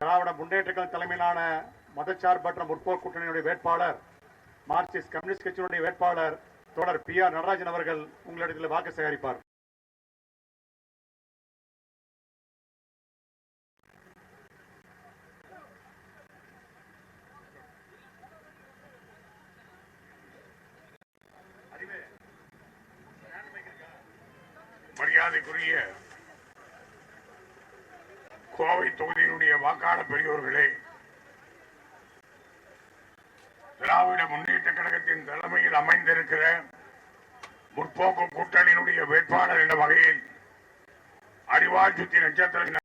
திராவிட முன்னேற்ற கழக தலைமையிலான மதச்சார்பற்ற முற்போக்கு கூட்டணியுடைய வேட்பாளர் மார்க்சிஸ்ட் கம்யூனிஸ்ட் கட்சியினுடைய வேட்பாளர் தொடர் பி ஆர் நடராஜன் அவர்கள் உங்களிடத்தில் வாக்கு சேகரிப்பார் மரியாதைக்குரிய கோவை தொகுதியினுடைய வாக்காளர் பெரியோர்களே திராவிட முன்னேற்ற கழகத்தின் தலைமையில் அமைந்திருக்கிற முற்போக்கு கூட்டணியினுடைய வேட்பாளர் என்ற வகையில் அறிவால் சுத்தி நட்சத்திர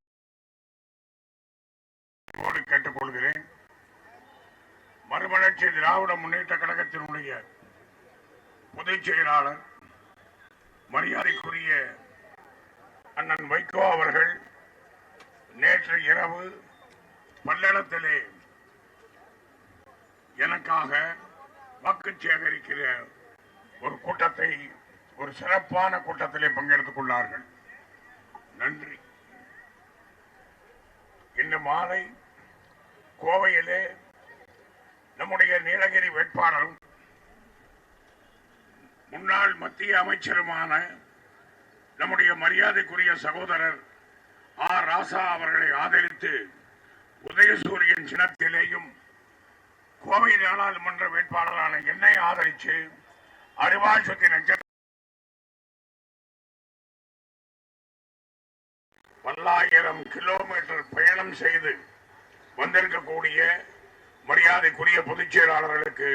கேட்டுக்கொள்கிறேன். மறுமலர்ச்சி திராவிட முன்னேற்ற கழகத்தினுடைய பொதுச் செயலாளர் மரியாதைக்குரிய அண்ணன் வைகோ அவர்கள் நேற்று இரவு பல்லடத்திலே எனக்காக வாக்கு சேகரிக்கிற ஒரு கூட்டத்தை ஒரு சிறப்பான கூட்டத்திலே பங்கெடுத்துக் கொண்டார்கள். நன்றி. இன்று மாலை கோவையிலே நம்முடைய நீலகிரி வேட்பாளரும் முன்னாள் மத்திய அமைச்சருமான நம்முடைய மரியாதைக்குரிய சகோதரர் ஆர் ராசா அவர்களை ஆதரித்து உதயசூரியன் சின்னத்திலேயும் கோவை நாடாளுமன்ற வேட்பாளரான என்னை ஆதரித்து அருவாள் சுத்தி நட்சத்திர பல்லாயிரம் கிலோமீட்டர் பயணம் செய்து வந்திருக்கக்கூடிய மரியாதைக்குரிய பொதுச் செயலாளர்களுக்கு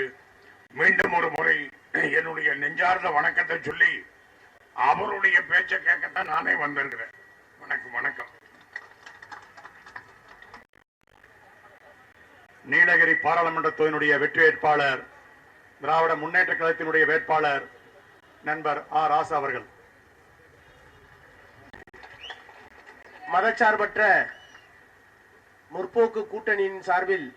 மீண்டும் ஒரு முறை என்னுடைய நெஞ்சார்ந்த வணக்கத்தை சொல்லி அவருடைய பேச்சை கேட்கத்தான் நானே வந்திருக்கிறேன். வணக்கம் வணக்கம். நீலகிரி பாராளுமன்றத்தினுடைய வெற்றி வேட்பாளர் திராவிட முன்னேற்ற கழகத்தினுடைய வேட்பாளர் நண்பர் ஆ ராசா அவர்கள். மதச்சார்பற்ற முற்போக்கு கூட்டணியின் சார்பில்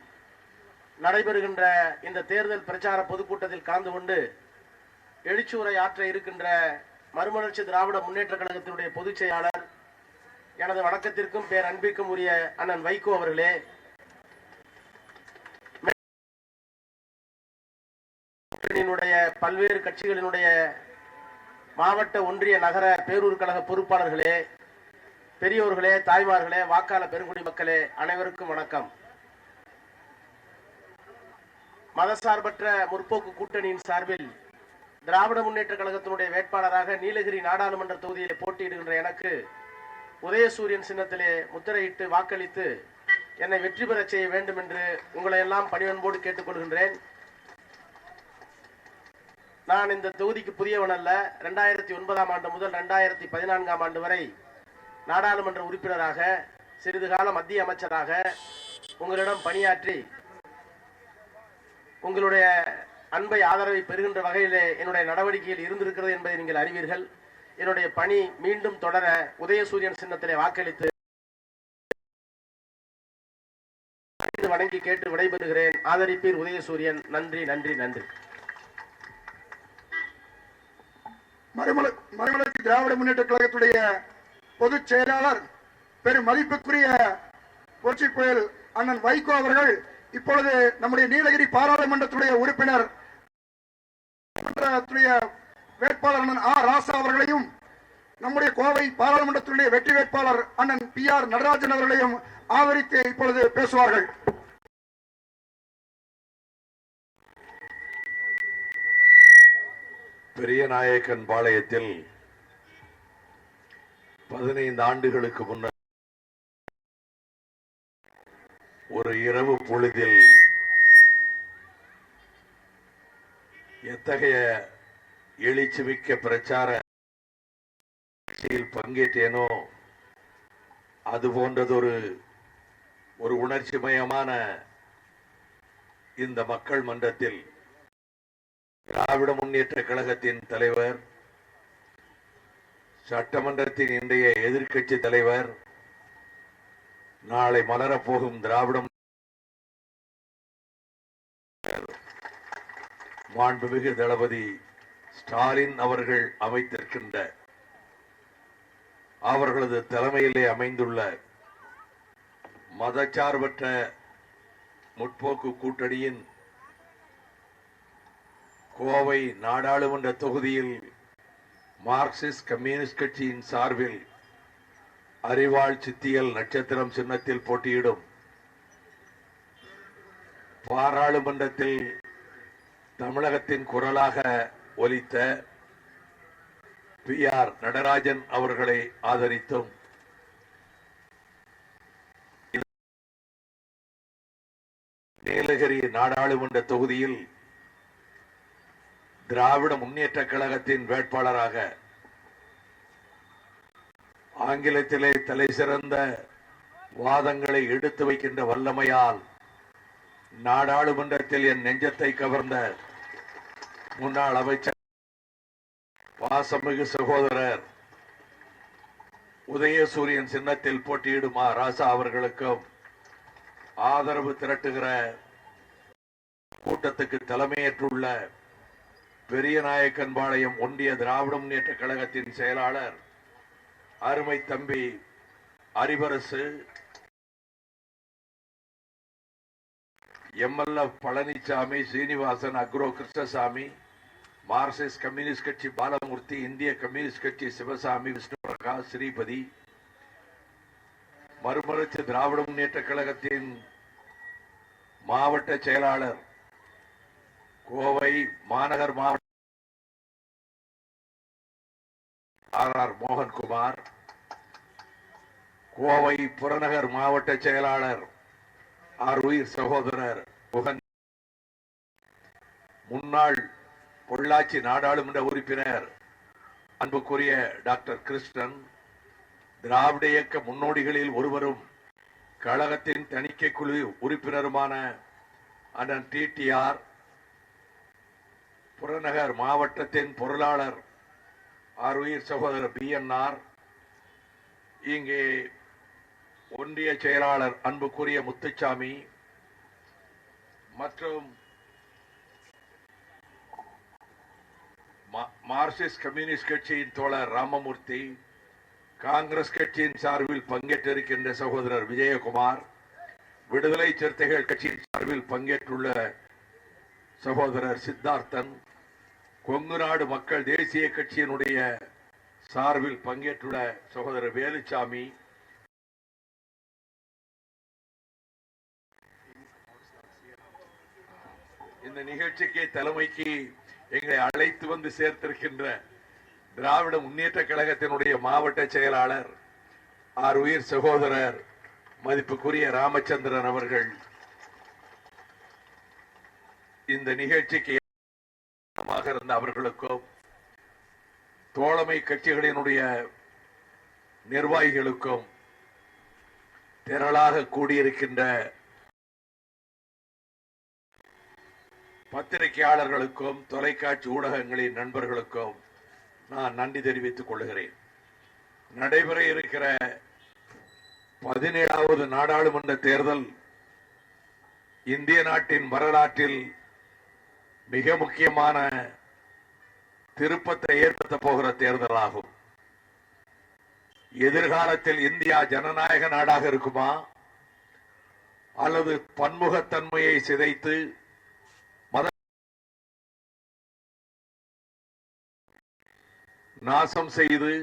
நடைபெறுகின்ற இந்த தேர்தல் பிரச்சார பொதுக்கூட்டத்தில் கலந்து கொண்டு எழுச்சியுரை ஆற்ற இருக்கின்ற மறுமலர்ச்சி திராவிட முன்னேற்ற கழகத்தினுடைய பொதுச் செயலாளர் எனது வணக்கத்திற்கும் பேர் அன்பிற்கும் உரிய அண்ணன் வைகோ அவர்களே. கூட்டணியினுடைய பல்வேறு கட்சிகளினுடைய மாவட்ட ஒன்றிய நகர பேரூர் கழக பொறுப்பாளர்களே பெரியோர்களே தாய்மார்களே வாக்காள பெருங்குடி மக்களே அனைவருக்கும் வணக்கம். மதசார்பற்ற முற்போக்கு கூட்டணியின் சார்பில் திராவிட முன்னேற்ற கழகத்தினுடைய வேட்பாளராக நீலகிரி நாடாளுமன்ற தொகுதியிலே போட்டியிடுகின்ற எனக்கு உதயசூரியன் சின்னத்திலே முத்திரையிட்டு வாக்களித்து என்னை வெற்றி பெறச் செய்ய வேண்டும் என்று உங்களை எல்லாம் பணிவன்போடு கேட்டுக்கொள்கின்றேன் நான் இந்த தொகுதிக்கு புதியவன் அல்ல. ரெண்டாயிரத்தி ஒன்பதாம் ஆண்டு முதல் ரெண்டாயிரத்தி பதினான்காம் ஆண்டு வரை நாடாளுமன்ற உறுப்பினராக சிறிது கால மத்திய அமைச்சராக உங்களிடம் பணியாற்றி உங்களுடைய அன்பை ஆதரவை பெறுகின்ற வகையில் என்னுடைய நடவடிக்கையில் இருந்திருக்கிறது என்பதை நீங்கள் அறிவீர்கள். என்னுடைய பணி மீண்டும் தொடர உதயசூரியன் சின்னத்திலே வாக்களித்து வணங்கி கேட்டு விடைபெறுகிறேன். ஆதரிப்பீர் உதயசூரியன். நன்றி நன்றி நன்றி. மறுமல மறுமலர்ச்சி திராவிட முன்னேற்ற கழகத்துடைய பொதுச் செயலாளர் பெரும் மதிப்புக்குரிய புரட்சி புயல் அண்ணன் வைகோ அவர்கள் இப்பொழுது நம்முடைய நீலகிரி பாராளுமன்றத்துடைய உறுப்பினர் வேட்பாளர் அண்ணன் ஆர் ராசா அவர்களையும் நம்முடைய கோவை பாராளுமன்றத்துடைய வெற்றி வேட்பாளர் அண்ணன் பி ஆர் நடராஜன் அவர்களையும் ஆதரித்து இப்பொழுது பேசுவார்கள். பெரியநாயக்கன் பாளையத்தில் பதினைந்து ஆண்டுகளுக்கு முன்னர் ஒரு இரவு பொழுதில் எத்தகைய எழுச்சிமிக்க பிரச்சார பங்கேற்றேனோ அது போன்றதொரு ஒரு உணர்ச்சிமயமான இந்த மக்கள் மன்றத்தில் திராவிட முன்னேற்ற கழகத்தின் தலைவர் சட்டமன்றத்தின் இன்றைய எதிர்கட்சி தலைவர் நாளை மலரப்போகும் திராவிடம் மாண்புமிகு தளபதி ஸ்டாலின் அவர்கள் அமைத்திருக்கின்ற அவர்களது தலைமையிலே அமைந்துள்ள மதச்சார்பற்ற முற்போக்கு கூட்டணியின் கோவை நாடாளுமன்ற தொகுதியில் மார்க்சிஸ்ட் கம்யூனிஸ்ட் கட்சியின் சார்பில் அறிவாள் சித்தியல் நட்சத்திரம் சின்னத்தில் போட்டியிடும் பாராளுமன்றத்தில் தமிழகத்தின் குரலாக ஒலித்த பி ஆர் நடராஜன் அவர்களை ஆதரித்தும் நீலகிரி நாடாளுமன்ற தொகுதியில் திராவிட முன்னேற்ற கழகத்தின் வேட்பாளராக ஆங்கிலத்திலே தலை சிறந்த வாதங்களை எடுத்து வைக்கின்ற வல்லமையால் நாடாளுமன்றத்தில் என் நெஞ்சத்தை கவர்ந்த முன்னாள் அமைச்சர் பாசமிகு சகோதரர் உதயசூரியன் சின்னத்தில் போட்டியிடும் ராசா அவர்களுக்கும் ஆதரவு திரட்டுகிற கூட்டத்துக்கு தலைமையேற்றுள்ள பெரியநாயக்கன்பாளையம் ஒன்றிய திராவிட முன்னேற்ற கழகத்தின் செயலாளர் அருமை தம்பி Arivarasu MLF Palanisamy Seenivasan agro Krishnasamy Marxist Communist கட்சி பாலமூர்த்தி இந்திய கம்யூனிஸ்ட் கட்சி சிவசாமி விஷ்ணு பிரகாஷ் ஸ்ரீபதி மறுமலர்ச்சி திராவிட முன்னேற்ற கழகத்தின் மாவட்ட செயலாளர் கோவை மாநகர் மாவட்ட ஆர் ஆர் மோகன்குமார் கோவை புறநகர் மாவட்ட செயலாளர் ஆர் உயிர் சகோதரர் முகன் முன்னாள் பொள்ளாச்சி நாடாளுமன்ற உறுப்பினர் அன்புக்குரிய டாக்டர் கிருஷ்ணன் திராவிட இயக்க முன்னோடிகளில் ஒருவரும் கழகத்தின் தணிக்கை குழு உறுப்பினருமான அண்ணன் டிடிஆர் புறநகர் மாவட்டத்தின் பொருளாளர் ஆர் சகோதரர் பி பிஎன்ஆர் இங்கே ஒன்றிய செயலாளர் அன்புக்குரிய முத்துச்சாமி மற்றும் மார்க்சிஸ்ட் கம்யூனிஸ்ட் கட்சியின் தோழர் ராமமூர்த்தி காங்கிரஸ் கட்சியின் சார்பில் பங்கேற்றிருக்கின்ற சகோதரர் விஜயகுமார் விடுதலை சிறுத்தைகள் கட்சியின் சார்பில் பங்கேற்றுள்ள சகோதரர் சித்தார்த்தன் கொங்கு நாடு மக்கள் தேசிய கட்சியினுடைய சார்பில் பங்கேற்றுள்ள சகோதரர் வேலுச்சாமி. இந்த நிகழ்ச்சிக்கு தலைமைக்கு எங்களை அழைத்து வந்து சேர்த்திருக்கின்ற திராவிட முன்னேற்ற கழகத்தினுடைய மாவட்ட செயலாளர் ஆர் உயிர் சகோதரர் மதிப்புக்குரிய ராமச்சந்திரன் அவர்கள். இந்த நிகழ்ச்சிக்கு காரணமாக இருந்த அவர்களுக்கும் தோழமை கட்சிகளினுடைய நிர்வாகிகளுக்கும் திரளாக கூடியிருக்கின்ற பத்திரிகையாளர்களுக்கும் தொலைக்காட்சி ஊடகங்களின் நண்பர்களுக்கும் நான் நன்றி தெரிவித்துக் கொள்கிறேன். நடைபெற இருக்கிற பதினேழாவது நாடாளுமன்ற தேர்தல் இந்திய நாட்டின் வரலாற்றில் மிக முக்கியமான திருப்பத்தை ஏற்படுத்த போகிற தேர்தலாகும் எதிர்காலத்தில் இந்தியா ஜனநாயக நாடாக இருக்குமா? அல்லது பன்முகத்தன்மையை சிதைத்து மத நாசம் செய்து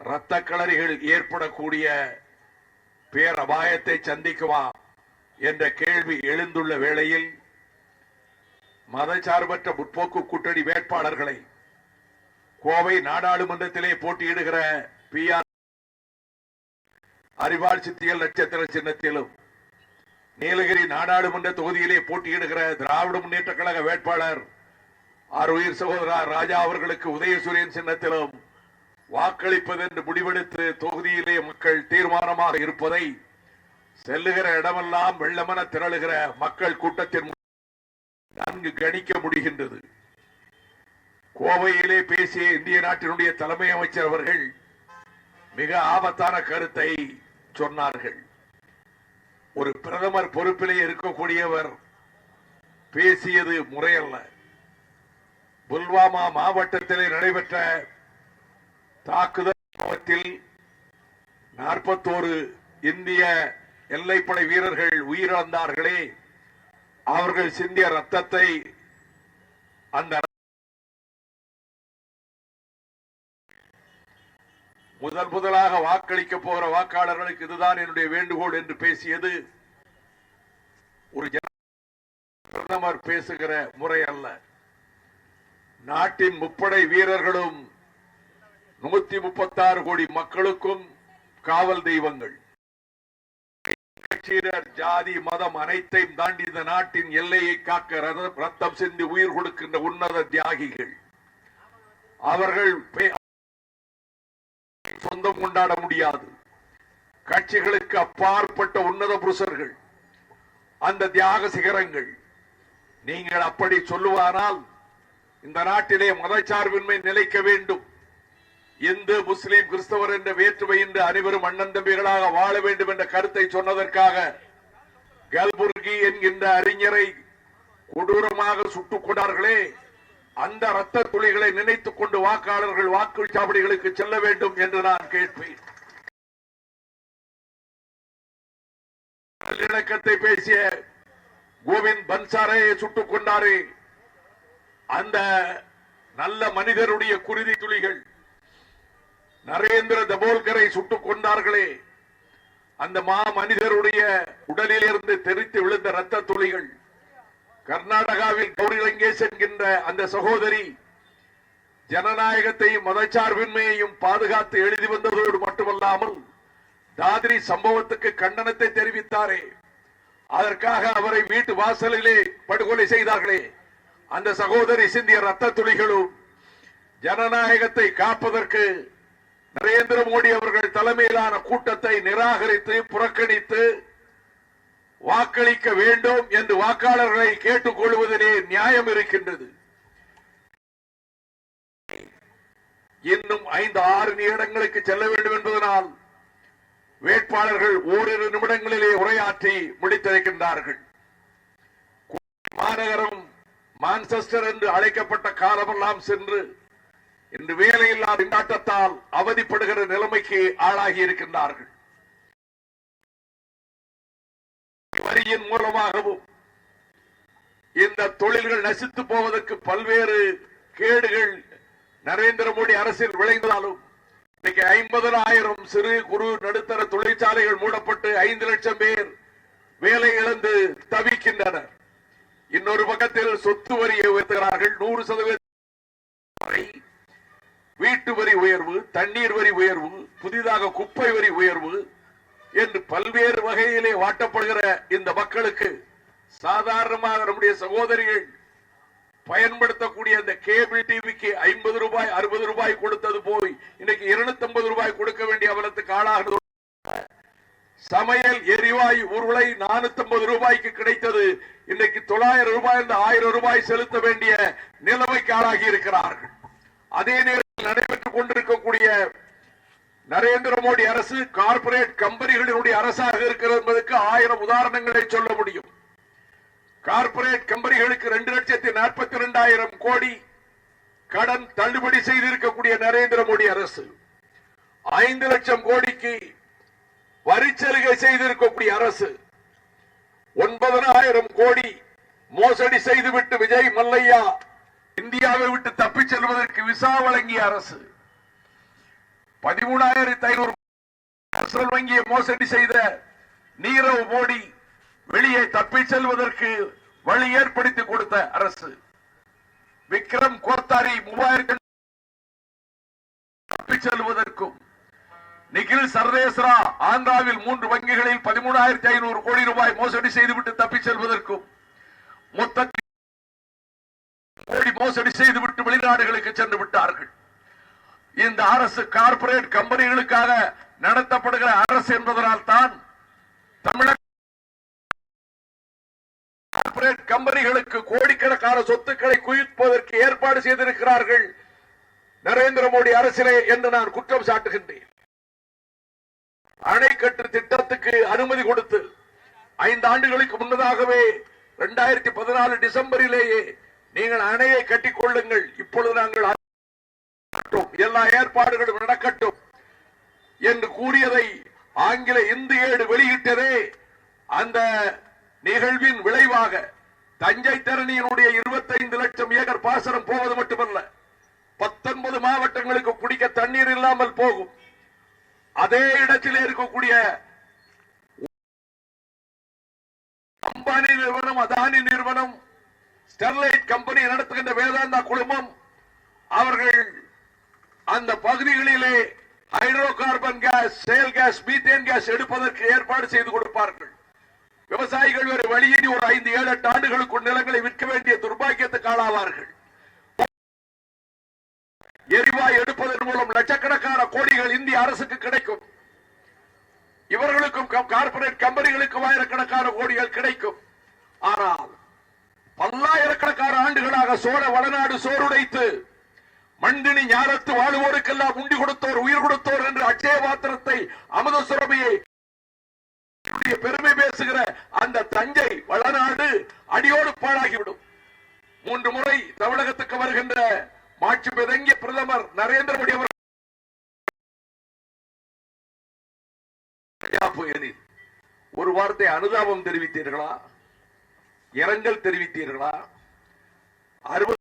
இரத்த களரிகள் ஏற்படக்கூடிய பேரபாயத்தை சந்திக்குமா? என்ற கேள்வி எழுந்துள்ள வேளையில் மதச்சார்பற்ற முற்போக்கு கூட்டணி வேட்பாளர்களை கோவை நாடாளுமன்றத்திலே போட்டியிடுகிற பி ஆர் அறிவாள் சித்திகள் நட்சத்திர சின்னத்திலும் நீலகிரி நாடாளுமன்ற தொகுதியிலே போட்டியிடுகிற திராவிட முன்னேற்ற கழக வேட்பாளர் அருயிர் சகோதரர் ராஜா அவர்களுக்கு உதயசூரியன் சின்னத்திலும் வாக்களிப்பது என்று முடிவெடுத்து தொகுதியிலே மக்கள் தீர்மானமாக இருப்பதை செல்லுகிற இடமெல்லாம் வெள்ளமென திரளுகிற மக்கள் கூட்டத்தின் நன்கு கணிக்க முடிகின்றது. கோவையிலே பேசிய இந்திய நாட்டினுடைய தலைமை அமைச்சர் அவர்கள் மிக ஆபத்தான கருத்தை சொன்னார்கள். ஒரு பிரதமர் பொறுப்பிலே இருக்கக்கூடியவர் பேசியது முறையல்ல. புல்வாமா மாவட்டத்திலே நடைபெற்ற தாக்குதல் சம்பவத்தில் நாற்பத்தோரு இந்திய எல்லைப்படை வீரர்கள் உயிரிழந்தார்களே. அவர்கள் சிந்திய ரத்தத்தை அந்த முதல் முதலாக வாக்களிக்க போகிற வாக்காளர்களுக்கு இதுதான் என்னுடைய வேண்டுகோள் என்று பேசியது. ஒரு ஜன பிரதமர் பேசுகிற முறை அல்ல. நாட்டின் முப்படை வீரர்களும் நூத்தி முப்பத்தாறு கோடி மக்களுக்கும் காவல் தெய்வங்கள். சீரர் ஜாதி மதம் அனைத்தையும் தாண்டி இந்த நாட்டின் எல்லையை காக்க ரத்தம் சிந்தி உயிர் கொடுக்கின்ற உன்னத தியாகிகள். அவர்கள் சொந்தம் கொண்டாட முடியாது. கட்சிகளுக்கு அப்பாற்பட்ட உன்னத புருஷர்கள் அந்த தியாக சிகரங்கள். நீங்கள் அப்படி சொல்லுவானால் இந்த நாட்டிலே மதச்சார்பின்மை நிலைக்க வேண்டும். இந்து முஸ்லிம் கிறிஸ்தவர் என்ற வேற்றுமை என்று அனைவரும் அண்ணன் தம்பிகளாக வாழ வேண்டும் என்ற கருத்தை சொன்னதற்காக கல்புர்கி என்கின்ற அறிஞரை கொடூரமாக சுட்டுக் கொண்டார்களே அந்த ரத்த துளிகளை நினைத்துக் கொண்டு வாக்காளர்கள் வாக்குச்சாவடிகளுக்கு செல்ல வேண்டும் என்று நான் கேட்பேன். நல்லிணக்கத்தை பேசிய கோவிந்த் பன்சாரையை சுட்டுக் கொண்டாரே அந்த நல்ல மனிதருடைய குருதி துளிகள் நரேந்திர தபோல்கரை சுட்டுக் கொண்டார்களே. அந்த மா மனிதருடைய உடலிலிருந்து தெரித்து விழுந்த ரத்த துளிகள். கர்நாடகாவில் கௌரி லங்கேஷ் என்கின்ற அந்த சகோதரி ஜனநாயகத்தையும் மதச்சார்பின்மையையும் பாதுகாத்து எழுதி வந்ததோடு மட்டுமல்லாமல் தாதிரி சம்பவத்துக்கு கண்டனத்தை தெரிவித்தாரே. அதற்காக அவரை வீட்டு வாசலிலே படுகொலை செய்தார்களே. அந்த சகோதரி சிந்திய ரத்த துளிகளும் ஜனநாயகத்தை காப்பதற்கு நரேந்திர மோடி அவர்கள் தலைமையிலான கூட்டத்தை நிராகரித்து புறக்கணித்து வாக்களிக்க வேண்டும் என்று வாக்காளர்களை கேட்டுக் கொள்வதிலே நியாயம் இருக்கின்றது. இன்னும் ஐந்து ஆறு நிமிடங்களுக்கு செல்ல வேண்டும் என்பதனால் வேட்பாளர்கள் ஓரிரு நிமிடங்களிலே உரையாற்றி முடித்திருக்கின்றார்கள். மாநகரம் மான்செஸ்டர் என்று அழைக்கப்பட்ட காலமெல்லாம் சென்று இன்று வேலையில்லா திண்டாட்டத்தால் அவதிப்படுகிற நிலைமைக்கு ஆளாகி இருக்கின்றார்கள். வரியின் மூலமாகவும் இந்த தொழில்கள் நசித்து போவதற்கு பல்வேறு கேடுகள் நரேந்திர மோடி அரசில் விளைந்தாலும் இன்னைக்கு ஐம்பதனாயிரம் சிறு குறு நடுத்தர தொழிற்சாலைகள் மூடப்பட்டு ஐந்து லட்சம் பேர் வேலை இழந்து தவிக்கின்றனர். இன்னொரு பக்கத்தில் சொத்து வரியை உயர்த்துகிறார்கள். நூறு சதவீதம் வீட்டு வரி உயர்வு தண்ணீர் வரி உயர்வு புதிதாக குப்பை வரி உயர்வு என்று பல்வேறு வகையிலே வாட்டப்படுகிற இந்த மக்களுக்கு சாதாரணமாக நம்முடைய சகோதரிகள் பயன்படுத்தக்கூடிய அந்த கேபிள் டிவிக்கு ஐம்பது ரூபாய் அறுபது ரூபாய் கொடுத்தது போய் இன்னைக்கு இருநூத்தி ஐம்பது ரூபாய் கொடுக்க வேண்டிய அவலத்துக்கு ஆளாகிறது. சமையல் எரிவாயு உருளை நானூத்தி ஐம்பது ரூபாய்க்கு கிடைத்தது. இன்னைக்கு தொள்ளாயிரம் ரூபாய் ஆயிரம் ரூபாய் செலுத்த வேண்டிய நிலைமைக்கு ஆளாகி இருக்கிறார்கள். அதே நேரம் நடைபெற்றுக் கொண்டிருக்கக்கூடிய நரேந்திர மோடி அரசு கார்பரேட் கம்பெனிகளினுடைய அரசாக இருக்கிறது என்பதற்கு ஆயிரம் உதாரணங்களை சொல்ல முடியும். கார்பரேட் கம்பெனிகளுக்கு ரெண்டு லட்சத்தி நாற்பத்தி இரண்டாயிரம் கோடி கடன் தள்ளுபடி செய்திருக்கக்கூடிய நரேந்திர மோடி அரசு ஐந்து லட்சம் கோடிக்கு வரிச்சலுகை செய்திருக்கக்கூடிய அரசு ஒன்பதனாயிரம் கோடி மோசடி செய்துவிட்டு விஜய் மல்லையா இந்தியாவை விட்டு தப்பிச் செல்வதற்கு விசா வழங்கிய அரசு பதிமூணாயிரத்தி ஐநூறு ரிசர்வ் வங்கியை மோசடி செய்த நீரவ் மோடி வெளியே தப்பிச் செல்வதற்கு வழி ஏற்படுத்தி கொடுத்த அரசு. விக்ரம் கோத்தாரி மூவாயிரத்தி தப்பிச் செல்வதற்கும் நிகில் சர்வேஸ்ரா ஆந்திராவில் மூன்று வங்கிகளில் பதிமூணாயிரத்தி ஐநூறு கோடி ரூபாய் மோசடி செய்துவிட்டு தப்பிச் செல்வதற்கும் மொத்த மோசடி செய்துவிட்டு வெளிநாடுகளுக்கு சென்று விட்டார்கள். இந்த அரசு கார்பரேட் கம்பெனிகளுக்காக நடத்தப்படுகிற அரசு என்பதனால் தான் தமிழக கார்பரேட் கம்பெனிகளுக்கு கோடிக்கணக்கான சொத்துக்களை குவிப்பதற்கு ஏற்பாடு செய்திருக்கிறார்கள் நரேந்திர மோடி அரசிலே என்று நான் குற்றம் சாட்டுகின்றேன். அணைக்கட்டு திட்டத்துக்கு அனுமதி கொடுத்து ஐந்து ஆண்டுகளுக்கு முன்னதாகவே இரண்டாயிரத்தி பதினாலு டிசம்பரிலேயே நீங்கள் அணையை கட்டிக் கொள்ளுங்கள் இப்பொழுது நாங்கள் எல்லா ஏற்பாடுகளும் நடக்கட்டும் என்று கூறியதை ஆங்கில இந்து ஏடு வெளியிட்டதே அந்த நிகழ்வின் விளைவாக. தஞ்சை தரணியினுடைய 25 லட்சம் ஏக்கர் பாசனம் போவது மட்டுமல்ல. பத்தொன்பது மாவட்டங்களுக்கு குடிக்க தண்ணீர் இல்லாமல் போகும். அதே இடத்திலே இருக்கக்கூடிய அம்பானி நிறுவனம் அதானி நிறுவனம் ஸ்டெர்லைட் கம்பெனி நடத்துகின்ற வேதாந்தா குழுமம் அவர்கள் அந்த பகுதிகளிலே hydro carbon gas shale gas methane gas எடுப்பதற்கு ஏற்பாடு செய்து கொடுப்பார்கள். விவசாயிகள் வேறு வழியின்றி ஒரு ஐந்து ஏழு எட்டு ஆண்டுகளுக்கு நிலங்களை விற்க வேண்டிய துர்பாக்கியத்துக்கு ஆளாவார்கள் எரிவாயு எடுப்பதன் மூலம் லட்சக்கணக்கான கோடிகள் இந்திய அரசுக்கு கிடைக்கும். இவர்களுக்கும் கார்பரேட் கம்பெனிகளுக்கும் ஆயிரக்கணக்கான கோடிகள் கிடைக்கும். ஆனால் பல்லாயிரக்கணக்கான ஆண்டுகளாக சோழ வடநாடு சோறுடைத்து மண்டினி ஞானத்து வாழுவோருக்கெல்லாம் உண்டி கொடுத்தோர் உயிர் கொடுத்தோர் என்று அட்சய பாத்திரத்தை அமுத சுரபியை பெருமை பேசுகிற அந்த தஞ்சை வளநாடு அடியோடு பாழாகிவிடும். மூன்று முறை தமிழகத்துக்கு வருகின்ற மாட்சி பிதங்கிய பிரதமர் நரேந்திர மோடி அவர் ஒரு வார்த்தை அனுதாபம் தெரிவித்தீர்களா? இரங்கல் தெரிவித்தீர்களா? அறுபது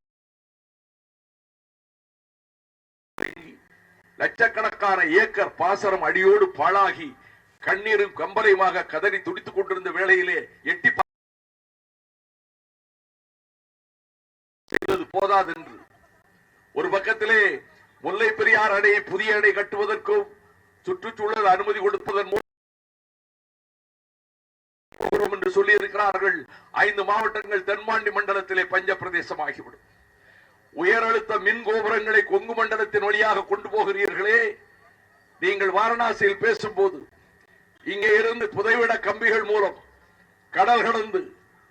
லட்சக்கணக்கான ஏக்கர் பாசனம் அடியோடு பாழாகி கண்ணீரும் கம்பளையுமாக கதறி துடித்துக் கொண்டிருந்த வேளையிலே எட்டி பா- செய்வது போதாதென்று. ஒரு பக்கத்திலே முல்லை பெரியார் அணையை புதிய அணை கட்டுவதற்கும் சுற்றுச்சூழல் அனுமதி கொடுப்பதன் மூலம் போகிறோம் என்று சொல்லி இருக்கிறார்கள் ஐந்து மாவட்டங்கள் தென்மாண்டி மண்டலத்திலே பஞ்ச பிரதேசமாகிவிடும் உயர் அழுத்த மின் கோபுரங்களை கொங்கு மண்டலத்தின் வழியாக கொண்டு போகிறீர்களே. நீங்கள் வாரணாசியில் பேசும்போது இங்கே இருந்து புதைவிட கம்பிகள் மூலம் கடல் கடந்து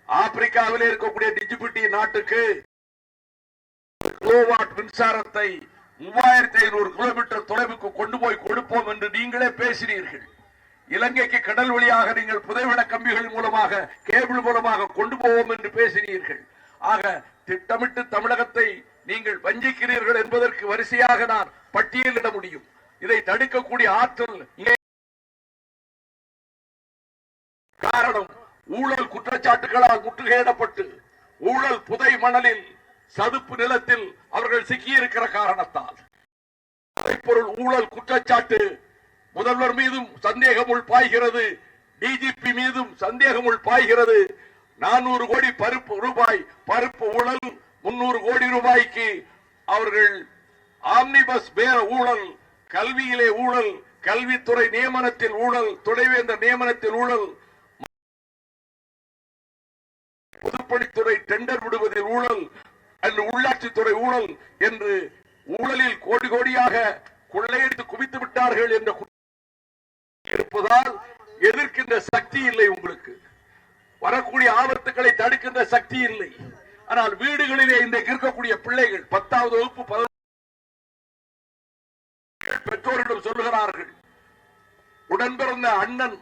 ஆப்பிரிக்காவிலே இருக்கக்கூடிய டிஜிபிட்டி நாட்டுக்கு கிலோவாட் மின்சாரத்தை மூவாயிரத்தி ஐநூறு கிலோமீட்டர் தொலைவுக்கு கொண்டு போய் கொடுப்போம் என்று நீங்களே பேசினீர்கள். இலங்கைக்கு கடல் வழியாக நீங்கள் புதைவிட கம்பிகள் மூலமாக கேபிள் மூலமாக கொண்டு போவோம் என்று பேசினீர்கள். ஆக திட்டமிட்டு தமிழகத்தை நீங்கள் வஞ்சிக்கிறீர்கள் என்பதற்கு வரிசையாக நான் பட்டியலிட முடியும். இதை தடுக்கக்கூடிய ஆற்றல் காரணம் ஊழல் குற்றச்சாட்டுகளால் முற்றுகையிடப்பட்டு ஊழல் புதை மணலில் சதுப்பு நிலத்தில் அவர்கள் சிக்கியிருக்கிற காரணத்தால். பொருள் ஊழல் குற்றச்சாட்டு முதல்வர் மீதும் சந்தேகம் பாய்கிறது. டிஜிபி மீதும் சந்தேகமுள் பாய்கிறது. நானூறு கோடி பருப்பு ரூபாய் பருப்பு ஊழல் முன்னூறு கோடி ரூபாய்க்கு அவர்கள் ஆம்னிபஸ் பேர ஊழல் கல்வியிலே ஊழல் கல்வித்துறை நியமனத்தில் ஊழல் துணைவேந்தர் நியமனத்தில் ஊழல் பொதுப்பணித்துறை டெண்டர் விடுவதில் ஊழல் அன்று உள்ளாட்சித்துறை ஊழல் என்று ஊழலில் கோடி கோடியாக கொள்ளையடித்து குவித்து விட்டார்கள் என்ற இருப்பதால் எதிர்க்கின்ற சக்தி இல்லை உங்களுக்கு. வரக்கூடிய ஆபத்துக்களை தடுக்கின்ற சக்தி இல்லை. ஆனால் வீடுகளிலே இன்றைக்கு இருக்கக்கூடிய பிள்ளைகள் பத்தாவது வகுப்பு பெற்றோரிடம் சொல்லுகிறார்கள் உடன் பிறந்த அண்ணன்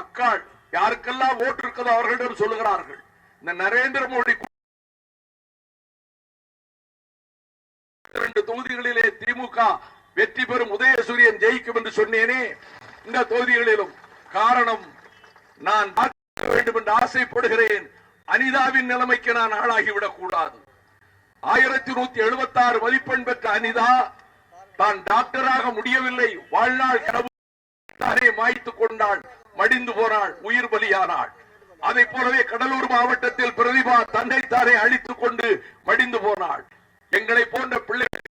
அக்காள் யாருக்கெல்லாம் ஓட்டு இருக்கிறதோ அவர்களிடம் சொல்லுகிறார்கள். இந்த நரேந்திர மோடி இரண்டு தொகுதிகளிலே திமுக வெற்றி பெறும் உதயசூரியன் ஜெயிக்கும் என்று சொன்னேனே. இந்த தொகுதிகளிலும் காரணம் நான் வேண்டும் என்று ஆசைப்படுகிறேன். அனிதாவின் நிலைமைக்கு நான் ஆளாகிவிடக் கூடாது. ஆயிரத்தி நூத்தி எழுபத்தி ஆறு மதிப்பெண் பெற்ற அனிதா தான் டாக்டராக முடியவில்லை. வாழ்நாள் கனவு தானே மாய்த்துக் கொண்டாள் மடிந்து போனாள் உயிர் பலியானாள். அதை போலவே கடலூர் மாவட்டத்தில் பிரதிபா தன்னை தானே அழித்துக் கொண்டு மடிந்து போனாள். எங்களை போன்ற பிள்ளைகள்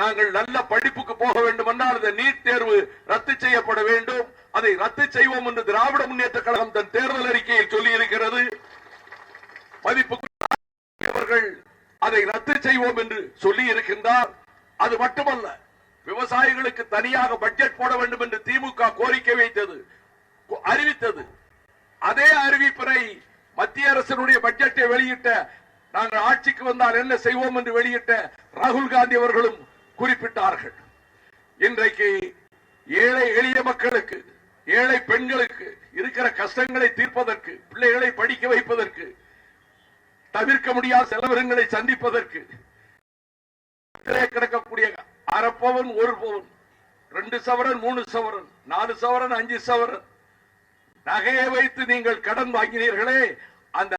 நாங்கள் நல்ல படிப்புக்கு போக வேண்டும் என்றால் அந்த நீட் தேர்வு ரத்து செய்யப்பட வேண்டும். அதை ரத்து செய்வோம் என்று திராவிட முன்னேற்ற கழகம் தன் தேர்தல் அறிக்கையில் சொல்லி இருக்கிறது மதிப்பு அதை ரத்து செய்வோம் என்று சொல்லி இருக்கின்றார் அது மட்டுமல்ல விவசாயிகளுக்கு தனியாக பட்ஜெட் போட வேண்டும் என்று திமுக கோரிக்கை வைத்தது அறிவித்தது. அதே அறிவிப்பினை மத்திய அரசினுடைய பட்ஜெட்டை வெளியிட்ட நாங்கள் ஆட்சிக்கு வந்தால் என்ன செய்வோம் என்று வெளியிட்ட ராகுல் காந்தி அவர்களும் குறிப்பிட்டார்கள். இன்றைக்கு ஏழை எளிய மக்களுக்கு ஏழை பெண்களுக்கு இருக்கிற கஷ்டங்களை தீர்ப்பதற்கு பிள்ளைகளை படிக்க வைப்பதற்கு தவிர்க்க முடியாத செலவினங்களை சந்திப்பதற்கு கிடக்கக்கூடிய அரைப்பவன் ஒரு பவன் ரெண்டு சவரன் மூணு சவரன் நாலு சவரன் அஞ்சு சவரன் நகையை வைத்து நீங்கள் கடன் வாங்கினீர்களே அந்த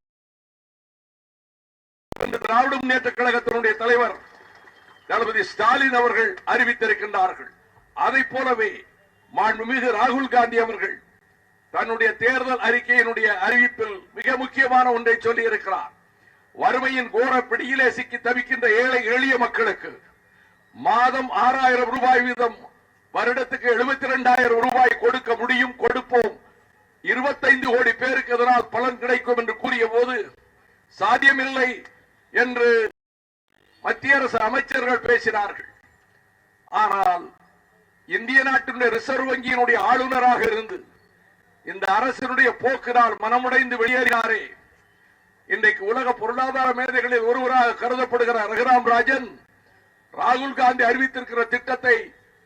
திராவிட முன்னேற்ற கழகத்தினுடைய தலைவர் தளபதி ஸ்டாலின் அவர்கள் அறிவித்திருக்கின்றார்கள். அதை போலவே மாண்புமிகு ராகுல் காந்தி அவர்கள் தன்னுடைய தேர்தல் அறிக்கையினுடைய அறிவிப்பில் மிக முக்கியமான ஒன்றை சொல்லி இருக்கிறார் வறுமையின் கோர பிடியிலே சிக்கி தவிக்கின்ற ஏழை எளிய மக்களுக்கு மாதம் ஆறாயிரம் ரூபாய் வீதம் வருடத்துக்கு எழுபத்தி இரண்டாயிரம் ரூபாய் கொடுக்க முடியும் கொடுப்போம். இருபத்தைந்து கோடி பேருக்கு அதனால் பலன் கிடைக்கும் என்று கூறிய போது சாத்தியமில்லை என்று மத்திய அரசு அமைச்சர்கள் பேசினார்கள். ஆனால் இந்திய நாட்டினுடைய ரிசர்வ் வங்கியினுடைய ஆளுநராக இருந்து இந்த அரசினுடைய போக்கினால் மனமுடைந்து வெளியேறினாரே. இன்றைக்கு உலக பொருளாதார மேதைகளில் ஒருவராக கருதப்படுகிற ரகுராம் ராஜன் ராகுல் காந்தி அறிவித்திருக்கிற திட்டத்தை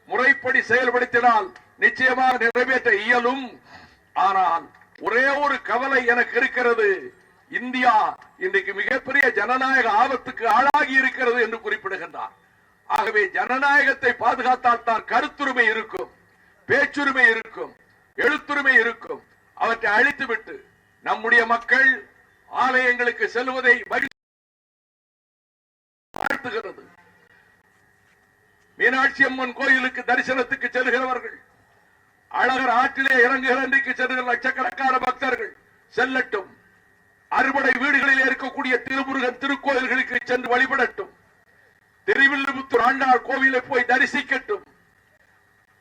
முறைப்படி செயல்படுத்தினால் நிச்சயமாக நிறைவேற்ற இயலும். ஆனால் ஒரே ஒரு கவலை எனக்கு இருக்கிறது. இந்தியா இன்றைக்கு மிகப்பெரிய ஜனநாயக ஆபத்துக்கு ஆளாகி இருக்கிறது என்று குறிப்பிடுகின்றார். ஆகவே ஜனநாயகத்தை பாதுகாத்தால் தான் கருத்துரிமை இருக்கும் பேச்சுரிமை இருக்கும் எழுத்துரிமை இருக்கும். அவற்றை அழித்துவிட்டு நம்முடைய மக்கள் ஆலயங்களுக்கு செல்வதை வாழ்த்துகிறது. மீனாட்சி அம்மன் கோயிலுக்கு தரிசனத்துக்கு செல்கிறவர்கள் அழகர் ஆற்றிலே இறங்குகிற அன்றைக்கு செல்கிற லட்சக்கணக்கான பக்தர்கள் செல்லட்டும். அறுபடை வீடுகளில் இருக்கக்கூடிய திருமுருகன் திருக்கோயில்களுக்கு சென்று வழிபடட்டும். திருவில்லிபுத்தூர் ஆண்டாள் கோவிலை போய் தரிசிக்கட்டும்.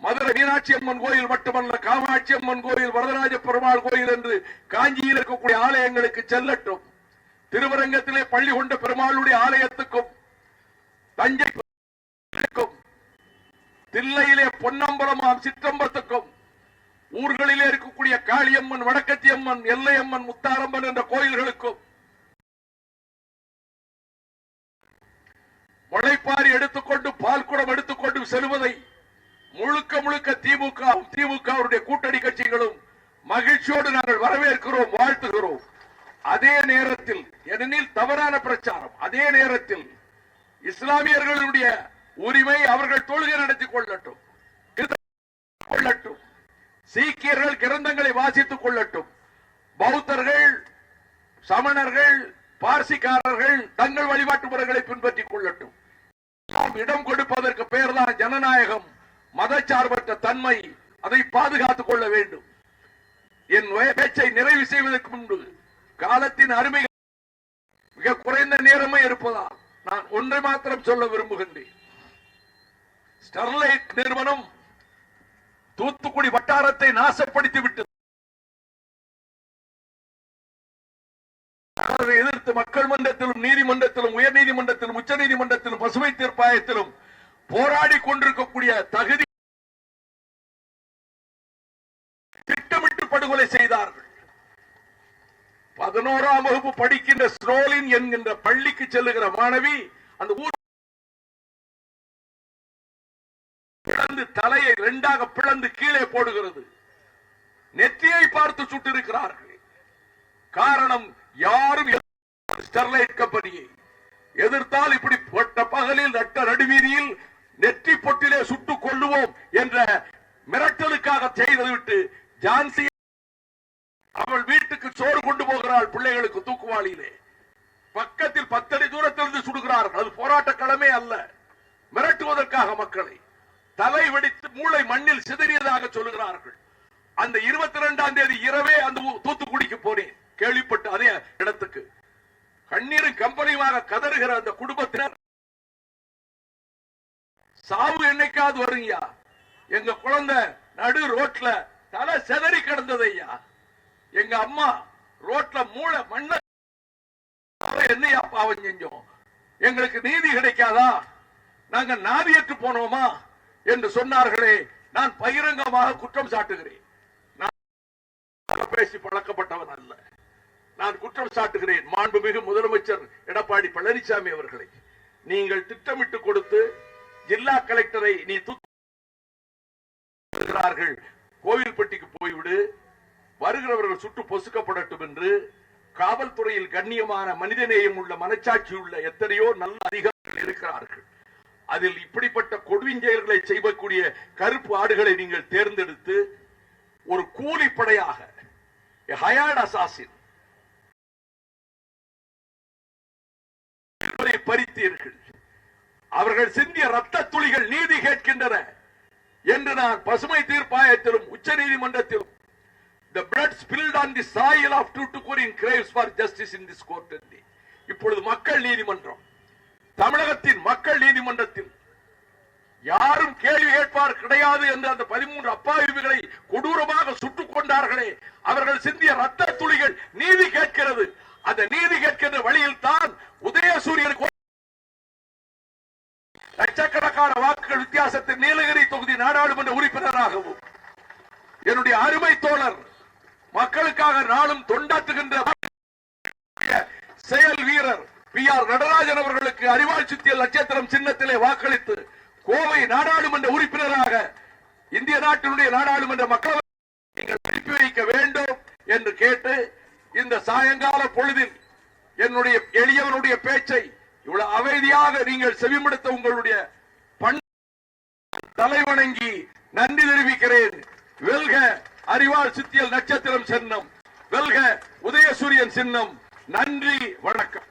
மதுரை மீனாட்சி அம்மன் கோயில் மட்டுமல்ல காமாட்சி அம்மன் கோயில் வரதராஜ பெருமாள் கோயில் என்று காஞ்சியில் இருக்கக்கூடிய ஆலயங்களுக்கு செல்லட்டும். திருவரங்கத்திலே பள்ளி கொண்ட பெருமாளுடைய ஆலயத்துக்கும் தஞ்சை தில்லையிலே பொன்னம்பலமாம் சிற்றம்பலத்துக்கும் ஊர்களிலே இருக்கக்கூடிய காளியம்மன் வடக்கத்தியம்மன் எல்லையம்மன் முத்தாரம்மன் என்ற கோயில்களுக்கும் முளைப்பாரி எடுத்துக்கொண்டு பால் குடம் எடுத்துக்கொண்டு செல்வதை முழுக்க முழுக்க திமுக திமுகவுடைய கூட்டணி கட்சிகளும் மகிழ்ச்சியோடு நாங்கள் வரவேற்கிறோம் வாழ்த்துகிறோம். அதே நேரத்தில் ஏனெனில் தவறான பிரச்சாரம். அதே நேரத்தில் இஸ்லாமியர்களுடைய உரிமை அவர்கள் தொழுகை நடத்தி கொள்ளட்டும். கொள்ளட்டும். சீக்கியர்கள் கிரந்தங்களை வாசித்துக் கொள்ளட்டும். பௌத்தர்கள் சமணர்கள் பார்சிக்காரர்கள் தங்கள் வழிபாட்டு முறைகளை பின்பற்றிக் கொள்ளட்டும். நாம் இடம் கொடுப்பதற்கு பெயர்தான் ஜனநாயகம். மதச்சார்பற்ற தன்மை அதை பாதுகாத்துக் கொள்ள வேண்டும். என் பேச்சை நிறைவு செய்வதற்கு முன்பு காலத்தின் அருமை மிக குறைந்த நேரமே இருப்பதால் நான் ஒன்றை மாத்திரம் சொல்ல விரும்புகின்றேன். ஸ்டெர்லைட் நிறுவனம் தூத்துக்குடி வட்டாரத்தை நாசப்படுத்தி விட்டது எதிர்த்து மக்கள் மன்றத்திலும் நீதிமன்றத்திலும் உயர் நீதிமன்றத்திலும் உச்ச நீதிமன்றத்திலும் பசுமை தீர்ப்பாயத்திலும் போராடி கொண்டிருக்கக்கூடிய தகுதி திட்டமிட்டு படுகொலை செய்தார்கள். பதினோராம் வகுப்பு படிக்கின்ற ஸ்ரோலின் என்கின்ற பள்ளிக்கு செல்லுகிற மாணவி அந்த ஊர் பிளந்து தலையை இரண்டாக பிளந்து கீழே போடுகிறது. நெற்றியை பார்த்து சுட்டிருக்கிறார்கள். காரணம் யாரும் ஸ்டெர்லைட் கம்பெனியை எதிர்த்தால் இப்படி பொட்ட பகலில் நட்ட நடுவீதியில் நெற்றி பொட்டிலே சுட்டுக் கொள்ளுவோம் என்ற மிரட்டலுக்காக செய்து விட்டு ஜான்சி அவள் வீட்டுக்கு சோறு கொண்டு போகிறாள் பிள்ளைகளுக்கு தூக்குவாளியிலே. பக்கத்தில் பத்தடி தூரத்திலிருந்து சுடுகிறார்கள். அது போராட்ட களமே அல்ல. மிரட்டுவதற்காக மக்களை. தலை வெடித்து மூளை மண்ணில் சிதறியதாக சொல்லுகிறார்கள். அந்த இருபத்தி இரண்டாம் தேதி இரவே அந்த தூத்துக்குடிக்கு போனேன். கேள்விப்பட்டு அதே இடத்துக்கு. கண்ணீரும் கம்பெனியுமாக கதறுகிற அந்த குடும்பத்தினர் சாவு என்னைக்காவது வருங்கயா எங்க குழந்தை நடு ரோட்ல தலை செதறி கிடந்தது ஐயா. எங்க அம்மா ரோட்ல மூளை மண்ண என்னையா பாவம் செஞ்சோம்? எங்களுக்கு நீதி கிடைக்காதா? நாங்க நாதியற்று போனோமா? என்று சொன்னார்களே நான் பகிரங்கமாக குற்றம் சாட்டுகிறேன். நான் பேசி பழக்கப்பட்டவன் அல்ல. நான் குற்றம் சாட்டுகிறேன். மாண்புமிகு முதலமைச்சர் எடப்பாடி பழனிசாமி அவர்களை. நீங்கள் திட்டமிட்டு கொடுத்து ஜில்லா கலெக்டரை நீ தூக்கிறார்கள் கோவில்பட்டிக்கு போய்விடு. வருகிறவர்கள் சுட்டு பொசுக்கப்படட்டும் என்று காவல்துறையில் கண்ணியமான மனிதநேயம் உள்ள மனச்சாட்சி உள்ள எத்தனையோ நல்ல அதிகாரிகள் இருக்கிறார்கள். அதில் இப்படிப்பட்ட கொடுவிஞ்செயல்களை செய்யக்கூடிய கருப்பு ஆடுகளை நீங்கள் தேர்ந்தெடுத்து ஒரு கூலிப்படையாக ஹயாட் அசாசின் பறித்தீர்கள். அவர்கள் சிந்திய ரத்த துளிகள் நீதி கேட்கின்றன என்று நான் பசுமை தீர்ப்பாயத்திலும் உச்ச நீதிமன்றத்திலும் the blood spilled on the soil of Tuticorin craves for justice in this court இப்பொழுது மக்கள் நீதிமன்றம். தமிழகத்தின் மக்கள் நீதிமன்றத்தில் யாரும் கேள்வி கேட்பார் கிடையாது என்று அந்த பதிமூன்று அப்பாவிகளை கொடூரமாக சுட்டுக் கொண்டார்களே. அவர்கள் சிந்திய ரத்த துளிகள் நீதி கேட்கிறது. அந்த நீதி கேட்கின்ற வழியில் தான் உதயசூரியனுக்கு லட்சக்கணக்கான வாக்குகள் வித்தியாசத்தில் நீலகிரி தொகுதி நாடாளுமன்ற உறுப்பினராகவும் என்னுடைய அருமை தோழர் மக்களுக்காக நாளும் தொண்டாற்றுகின்ற செயல் வீரர் பி ஆர் நடராஜன் அவர்களுக்கு அறிவாள் சுத்தியல் நட்சத்திரம் சின்னத்திலே வாக்களித்து கோவை நாடாளுமன்ற உறுப்பினராக இந்திய நாட்டினுடைய நாடாளுமன்ற மக்களவை நீங்கள் அனுப்பி வைக்க வேண்டும் என்று கேட்டு இந்த சாயங்கால பொழுதில் என்னுடைய எளியவனுடைய பேச்சை இவ்வளவு அமைதியாக நீங்கள் செவிமடுத்த உங்களுடைய பண் தலைவணங்கி நன்றி தெரிவிக்கிறேன். வெல்க அறிவாள் சித்தியல் நட்சத்திரம் சின்னம். வெல்க உதயசூரியன் சின்னம். நன்றி வணக்கம்.